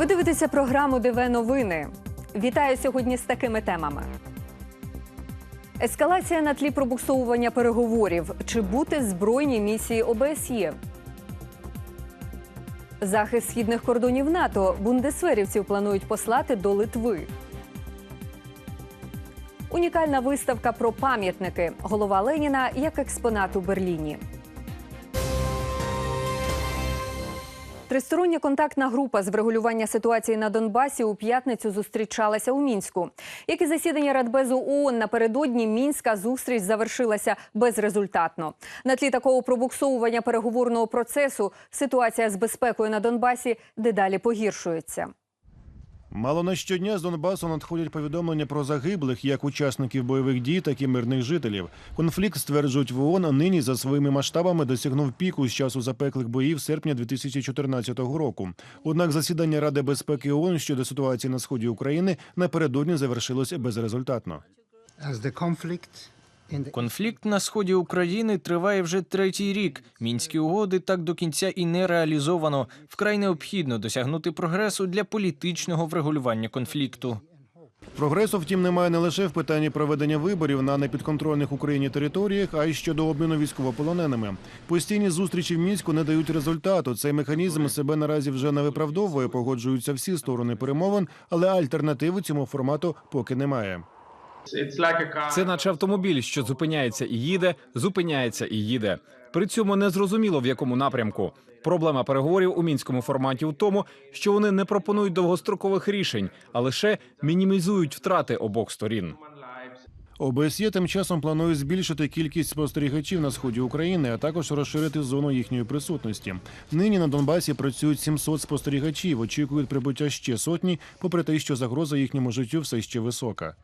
Ви дивитеся програму ДВ Новини. Вітаю сьогодні з такими темами. Ескалація на тлі пробуксовування переговорів. Чи бути в збройній місії ОБСЄ? Захист східних кордонів НАТО бундесверівців планують послати до Литви. Унікальна виставка про пам'ятники. Голова Леніна як експонат у Берліні. Тристороння контактна група з врегулювання ситуації на Донбасі у п'ятницю зустрічалася у мінську. Як і засідання Радбезу ООН напередодні мінська зустріч завершилася безрезультатно. На тлі такого пробуксовування переговорного процесу ситуація з безпекою на Донбасі дедалі погіршується. Мало не щодня з Донбасу надходять повідомлення про загиблих як учасників бойових дій, так і мирних жителів. Конфлікт стверджують в ООН, нині за своїми масштабами досягнув піку з часу запеклих боїв серпня 2014 року. Однак засідання Ради безпеки ООН щодо ситуації на сході України напередодні завершилось безрезультатно. Конфлікт на сході України триває вже третій рік. Мінські угоди так до кінця і не реалізовано. Вкрай необхідно досягнути прогресу для політичного врегулювання конфлікту. Прогресу, втім, немає не лише в питанні проведення виборів на непідконтрольних Україні територіях, а й щодо обміну військовополоненими. Постійні зустрічі в мінську не дають результату. Цей механізм себе наразі вже не виправдовує. Погоджуються всі сторони перемовин, але альтернативи цьому формату поки немає. Це наче автомобіль, що зупиняється і їде, зупиняється і їде. При цьому не зрозуміло в якому напрямку. Проблема переговорів у мінському форматі у тому, що вони не пропонують довгострокових рішень, а лише мінімізують втрати обох сторін. ОБСЄ тим часом планує збільшити кількість спостерігачів на сході України, а також розширити зону їхньої присутності. Нині на Донбасі працюють 700 спостерігачів. Очікують прибуття ще сотні, попри те, що загроза їхньому життю все ще висока.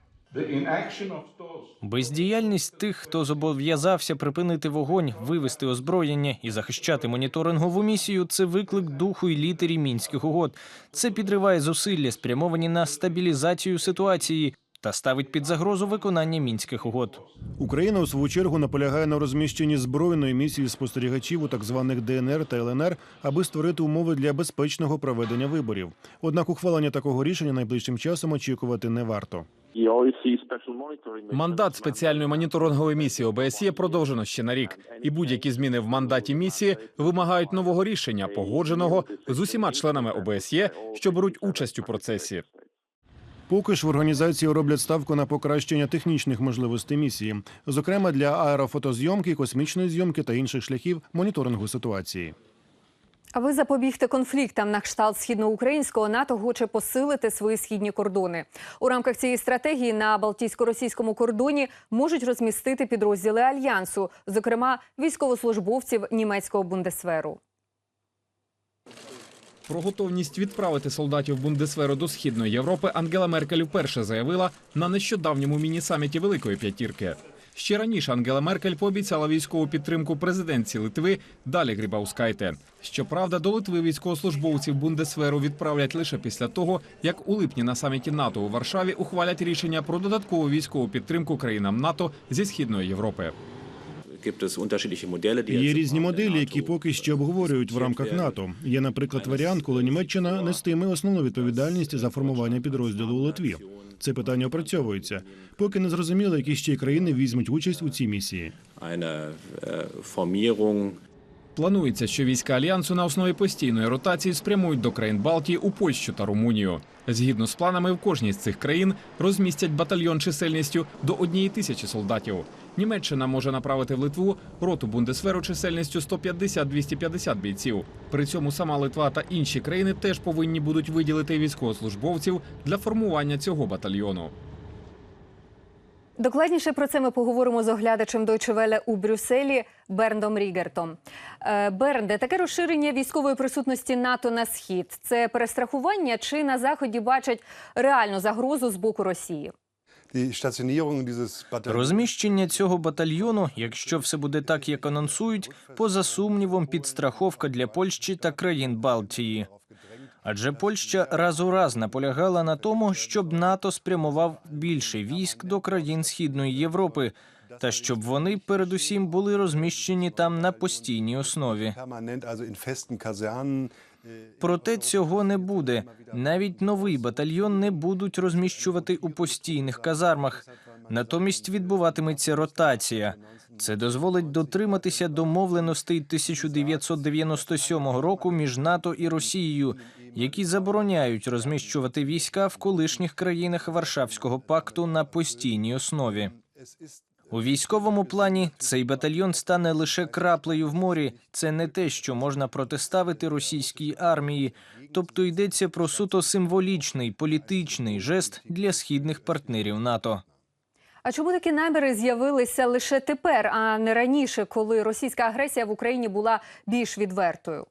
Бездіяльність тих, хто зобов'язався припинити вогонь, вивести озброєння і захищати моніторингову місію, це виклик духу і літері мінських угод. Це підриває зусилля, спрямовані на стабілізацію ситуації та ставить під загрозу виконання мінських угод. Україна у свою чергу наполягає на розміщенні збройної місії спостерігачів у так званих ДНР та ЛНР, аби створити умови для безпечного проведення виборів. Однак ухвалення такого рішення найближчим часом очікувати не варто. Мандат спеціальної моніторингової місії ОБСЄ продовжено ще на рік, і будь-які зміни в мандаті місії вимагають нового рішення, погодженого з усіма членами ОБСЄ, що беруть участь у процесі. Поки ж в організації роблять ставку на покращення технічних можливостей місії, зокрема для аерофотозйомки, космічної зйомки та інших шляхів моніторингу ситуації. Аби запобігти конфліктам на кшталт східноукраїнського, НАТО хоче посилити свої східні кордони. У рамках цієї стратегії на Балтійсько-російському кордоні можуть розмістити підрозділи альянсу, зокрема військовослужбовців німецького бундесверу. Про готовність відправити солдатів Бундесверу до східної Європи Ангела Меркель вперше заявила на нещодавньому міні-саміті Великої П'ятірки. Ще раніше Ангела Меркель пообіцяла військову підтримку президентці Литви Далі Грібаускайте. Щоправда, до Литви військовослужбовців Бундесверу відправлять лише після того, як у липні на саміті НАТО у Варшаві ухвалять рішення про додаткову військову підтримку країнам НАТО зі східної Європи. Є різні моделі, які поки що обговорюють в рамках НАТО. Є, наприклад, варіант, коли Німеччина нестиме основну відповідальність за формування підрозділу у Литві. Це питання опрацьовується. Поки не зрозуміло, які ще країни візьмуть участь у цій місії. Планується, що війська альянсу на основі постійної ротації спрямують до країн Балтії у Польщу та Румунію. Згідно з планами, в кожній з цих країн розмістять батальйон чисельністю до однієї тисячі солдатів. Німеччина може направити в Литву роту бундесверу чисельністю 150-250 бійців. При цьому сама Литва та інші країни теж повинні будуть виділити військовослужбовців для формування цього батальйону. Докладніше про це ми поговоримо з оглядачем Deutsche Welle у Брюсселі Берндом Рігертом. Е, Бернде, таке розширення військової присутності НАТО на схід це перестрахування чи на заході бачать реальну загрозу з боку Росії? Розміщення цього батальйону, якщо все буде так, як анонсують, поза сумнівом підстраховка для Польщі та країн Балтії. Адже Польща раз у раз наполягала на тому, щоб НАТО спрямував більше військ до країн Східної Європи, та щоб вони передусім були розміщені там на постійній основі. Проте цього не буде. Навіть новий батальйон не будуть розміщувати у постійних казармах. Натомість відбуватиметься ротація. Це дозволить дотриматися домовленостей 1997 року між НАТО і Росією, які забороняють розміщувати війська в колишніх країнах Варшавського пакту на постійній основі. У військовому плані цей батальйон стане лише краплею в морі. Це не те, що можна протиставити російській армії. Тобто йдеться про суто символічний політичний жест для східних партнерів НАТО. А чому такі наміри з'явилися лише тепер, а не раніше, коли російська агресія в Україні була більш відвертою?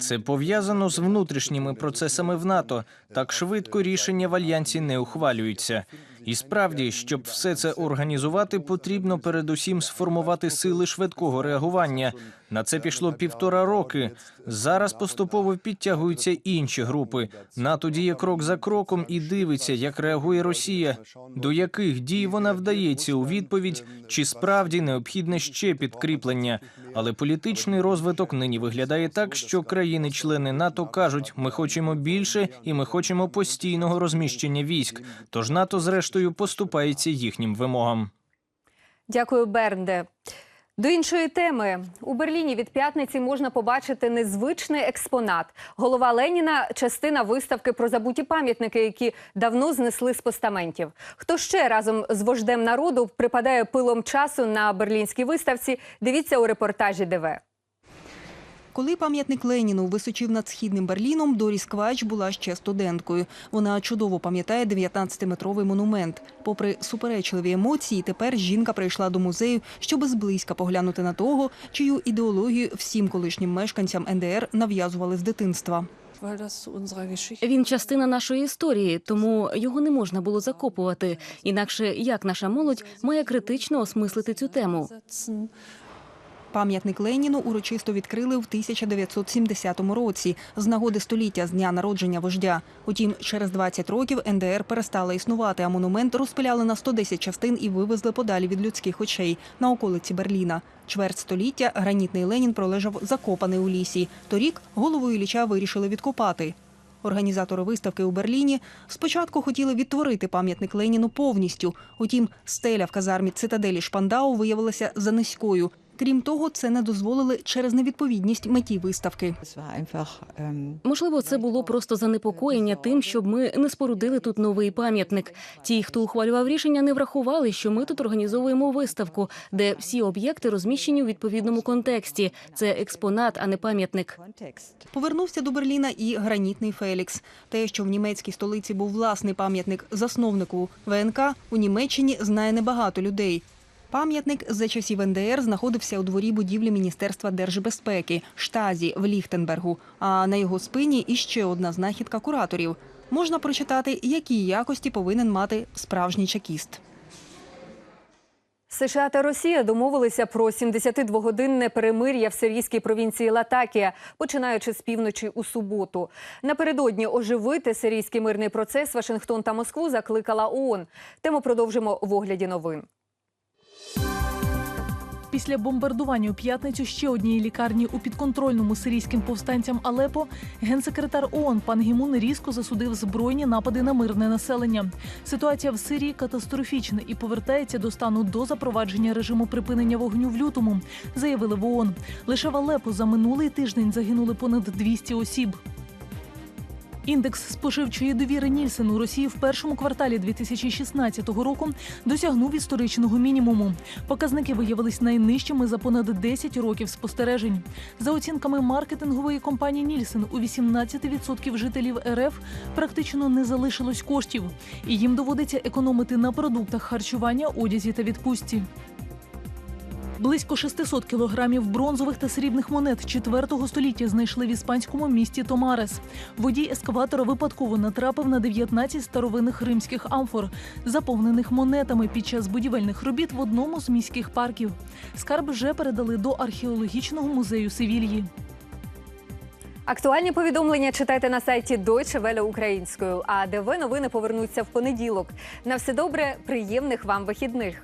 Це пов'язано з внутрішніми процесами в НАТО. Так швидко рішення в альянсі не ухвалюються. І справді, щоб все це організувати, потрібно передусім сформувати сили швидкого реагування. На це пішло півтора роки. Зараз поступово підтягуються інші групи. НАТО діє крок за кроком і дивиться, як реагує Росія, до яких дій вона вдається у відповідь, чи справді необхідне ще підкріплення. Але політичний розвиток нині виглядає так, що країни-члени НАТО кажуть: ми хочемо більше і ми хочемо постійного розміщення військ. Тож НАТО, зрештою, поступається їхнім вимогам. Дякую, Бернде. До іншої теми у Берліні від п'ятниці можна побачити незвичний експонат. Голова Леніна частина виставки про забуті пам'ятники, які давно знесли з постаментів. Хто ще разом з вождем народу припадає пилом часу на берлінській виставці? Дивіться у репортажі ДВ. Коли пам'ятник Леніну височив над східним Берліном, Доріс Квач була ще студенткою. Вона чудово пам'ятає 19-метровий монумент. Попри суперечливі емоції, тепер жінка прийшла до музею, щоб зблизька поглянути на того, чию ідеологію всім колишнім мешканцям НДР нав'язували з дитинства. Він частина нашої історії, тому його не можна було закопувати. Інакше як наша молодь має критично осмислити цю тему? Пам'ятник Леніну урочисто відкрили в 1970 році з нагоди століття з дня народження вождя. Утім, через 20 років НДР перестала існувати, а монумент розпиляли на 110 частин і вивезли подалі від людських очей на околиці Берліна. Чверть століття гранітний Ленін пролежав закопаний у лісі. Торік голову Ілліча вирішили відкопати. Організатори виставки у Берліні спочатку хотіли відтворити пам'ятник Леніну повністю. Утім, стеля в казармі цитаделі Шпандау виявилася за низькою. Крім того, це не дозволили через невідповідність меті виставки. Можливо, це було просто занепокоєння тим, щоб ми не спорудили тут новий пам'ятник. Ті, хто ухвалював рішення, не врахували, що ми тут організовуємо виставку, де всі об'єкти розміщені у відповідному контексті. Це експонат, а не пам'ятник. Повернувся до Берліна і гранітний Фелікс. Те, що в німецькій столиці був власний пам'ятник засновнику ВНК, у Німеччині знає небагато людей. Пам'ятник за часів НДР знаходився у дворі будівлі Міністерства держбезпеки штазі в Ліхтенбергу. А на його спині іще одна знахідка кураторів. Можна прочитати, які якості повинен мати справжній чекіст. США та Росія домовилися про 72-годинне перемир'я в сирійській провінції Латакія, починаючи з півночі у суботу. Напередодні оживити сирійський мирний процес Вашингтон та Москву закликала ООН. Тему продовжимо в огляді новин. Після бомбардування у п'ятницю ще однієї лікарні у підконтрольному сирійським повстанцям Алепо генсекретар ООН пан Гімун різко засудив збройні напади на мирне населення. Ситуація в Сирії катастрофічна і повертається до стану до запровадження режиму припинення вогню в лютому, заявили в ООН. Лише в Алепо за минулий тиждень загинули понад 200 осіб. Індекс споживчої довіри Нільсен у Росії в першому кварталі 2016 року досягнув історичного мінімуму. Показники виявились найнижчими за понад 10 років спостережень. За оцінками маркетингової компанії Нільсен, у 18% жителів РФ практично не залишилось коштів, і їм доводиться економити на продуктах харчування, одязі та відпустці. Близько 600 кілограмів бронзових та срібних монет 4 століття знайшли в іспанському місті Томарес. Водій ескаватора випадково натрапив на 19 старовинних римських амфор, заповнених монетами під час будівельних робіт в одному з міських парків. Скарб вже передали до археологічного музею Севільї. Актуальні повідомлення читайте на сайті Deutsche Welle українською. А ДВ новини повернуться в понеділок. На все добре, приємних вам вихідних.